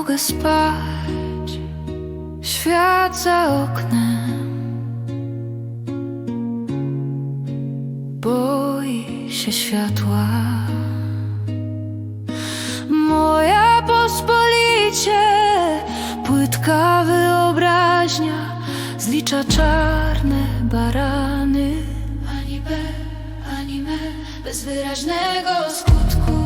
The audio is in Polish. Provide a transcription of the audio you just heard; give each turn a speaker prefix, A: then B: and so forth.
A: Mogę spać. Świat za oknem. Boi się światła. Moja pospolicie Płytka wyobraźnia Zlicza czarne barany. Ani B, ani me Bez wyraźnego skutku.